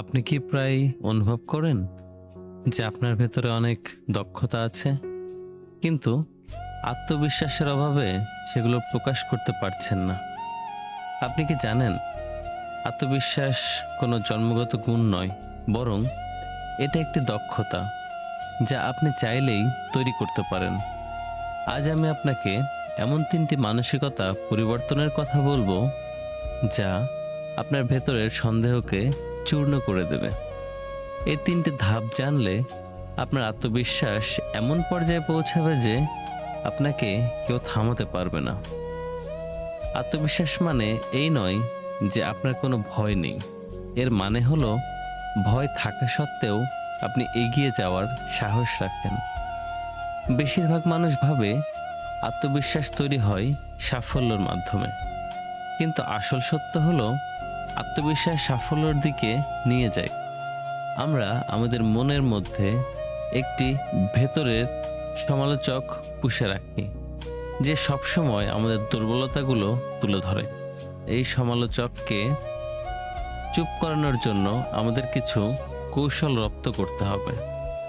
আপনি কি প্রায় অনুভব করেন যে আপনার ভেতরে অনেক দক্ষতা আছে? কিন্তু আত্মবিশ্বাসের অভাবে সেগুলো প্রকাশ করতে পারছেন না। আপনি কি জানেন, আত্মবিশ্বাস কোনো জন্মগত গুণ নয়, বরং এটা একটি দক্ষতা যা আপনি চাইলেই তৈরি করতে পারেন। আজ আমি আপনাকে এমন তিনটি মানসিকতা পরিবর্তনের কথা বলব যা আপনার ভেতরের সন্দেহকে চূর্ণ করে দেবে। এই তিনটে ধাপ জানলে আপনার আত্মবিশ্বাস এমন পর্যায়ে পৌঁছাবে যে আপনাকে কেউ থামাতে পারবে না। আত্মবিশ্বাস মানে এই নয় যে আপনার কোনো ভয় নেই। এর মানে হলো ভয় থাকা সত্ত্বেও আপনি এগিয়ে যাওয়ার সাহস রাখেন। বেশিরভাগ মানুষ ভাবে আত্মবিশ্বাস তৈরি হয় সাফল্যের মাধ্যমে। কিন্তু আসল সত্য হলো আত্মবিশ্বাস সাফল্যের দিকে নিয়ে যায়। আমরা আমাদের মনের মধ্যে একটি ভেতরের সমালোচক পুষে রাখি, যে সবসময় আমাদের দুর্বলতাগুলো তুলে ধরে। এই সমালোচককে চুপ করানোর জন্য আমাদের কিছু কৌশল রপ্ত করতে হবে।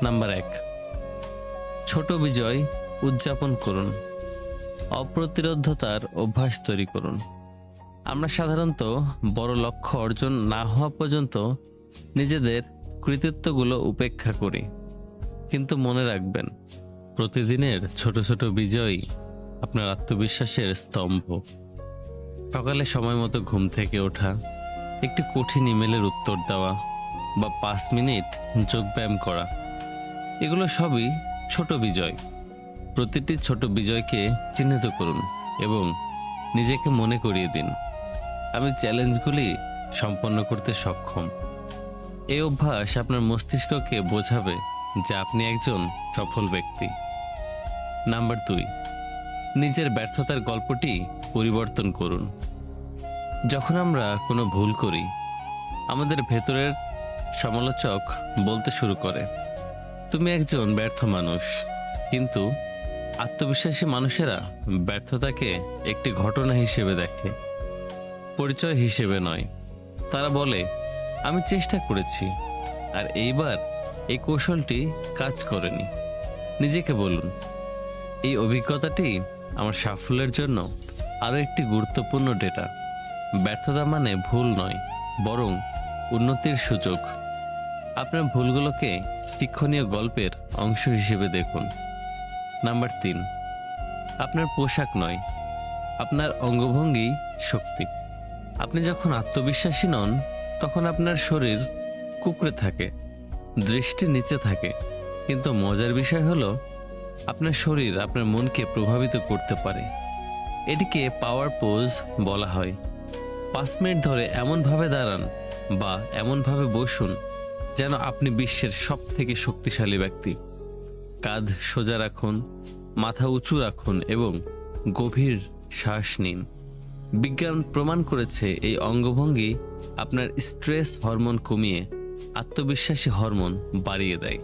নাম্বার এক, ছোট বিজয় উদযাপন করুন। অপ্রতিরোধতার অভ্যাস তৈরি করুন। আমরা সাধারণত বড় লক্ষ্য অর্জন না হওয়া পর্যন্ত নিজেদের কৃতিত্বগুলো উপেক্ষা করি। কিন্তু মনে রাখবেন, প্রতিদিনের ছোট ছোট বিজয়ই আপনার আত্মবিশ্বাসের স্তম্ভ। সকালে সময় মতো ঘুম থেকে ওঠা, একটি কঠিন ইমেলের উত্তর দেওয়া বা পাঁচ মিনিট যোগব্যায়াম করা, এগুলো সবই ছোট বিজয়। প্রতিটি ছোট বিজয়কে চিহ্নিত করুন এবং নিজেকে মনে করিয়ে দিন। আমি চ্যালেঞ্জগুলি সম্পন্ন করতে সক্ষম। এই অভ্যাস আপনার মস্তিষ্ককে বোঝাবে যে আপনি একজন সফল ব্যক্তি। নাম্বার দুই, নিজের ব্যর্থতার গল্পটি পরিবর্তন করুন। যখন আমরা কোনো ভুল করি, আমাদের ভেতরের সমালোচক বলতে শুরু করে, তুমি একজন ব্যর্থ মানুষ, কিন্তু আত্মবিশ্বাসী মানুষেরা ব্যর্থতাকে একটি ঘটনা হিসেবে দেখে। পরিচয় হিসেবে নয়। তারা বলে, আমি চেষ্টা করেছি, আর এইবার এই কৌশলটি কাজ করেনি। নিজেকে বলুন, এই অভিজ্ঞতাটি আমার সাফল্যের জন্য আরও একটি গুরুত্বপূর্ণ ডেটা। ব্যর্থতা মানে ভুল নয়, বরং উন্নতির সুযোগ। আপনার ভুলগুলোকে শিক্ষণীয় গল্পের অংশ হিসেবে দেখুন। নাম্বার তিন, আপনার পোশাক নয়, আপনার অঙ্গভঙ্গি শক্তি। আপনি যখন আত্মবিশ্বাসী নন, তখন আপনার শরীর কুকড়ে থাকে, দৃষ্টি নিচে থাকে। কিন্তু মজার বিষয় হলো, আপনার শরীর আপনার মনকে প্রভাবিত করতে পারে। এটিকে পাওয়ার পোজ বলা হয়। পাঁচ মিনিট ধরে এমনভাবে দাঁড়ান বা এমনভাবে বসুন, যেন আপনি বিশ্বের সব থেকে শক্তিশালী ব্যক্তি। কাঁধ সোজা রাখুন, মাথা উঁচু রাখুন এবং গভীর শ্বাস নিন। বিজ্ঞান প্রমাণ করেছে এই অঙ্গভঙ্গি আপনার স্ট্রেস হরমোন কমিয়ে আত্মবিশ্বাসী হরমোন বাড়িয়ে দেয়।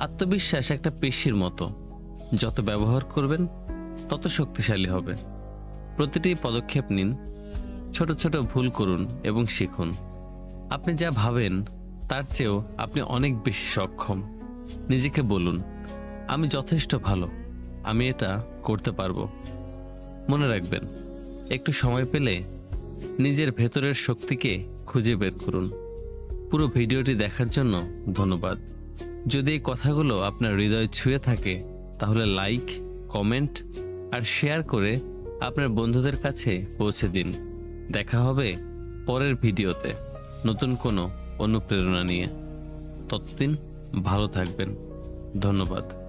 আত্মবিশ্বাস একটা পেশির মতো। যত ব্যবহার করবেন, তত শক্তিশালী হবে। প্রতিটি পদক্ষেপ নিন, ছোট ছোট ভুল করুন এবং শিখুন। আপনি যা ভাবেন, তার চেয়েও আপনি অনেক বেশি সক্ষম। নিজেকে বলুন, আমি যথেষ্ট ভালো, আমি এটা করতে পারব। মনে রাখবেন একটু সময় পেলে নিজের ভেতরের শক্তিকে খুঁজে বের করুন। পুরো ভিডিওটি দেখার জন্য ধন্যবাদ। যদি এই কথাগুলো আপনার হৃদয় ছুঁয়ে থাকে, তাহলে লাইক, কমেন্ট আর শেয়ার করে আপনার বন্ধুদের কাছে পৌঁছে দিন। দেখা হবে পরের ভিডিওতে নতুন কোনো অনুপ্রেরণা নিয়ে। ততদিন ভালো থাকবেন। ধন্যবাদ।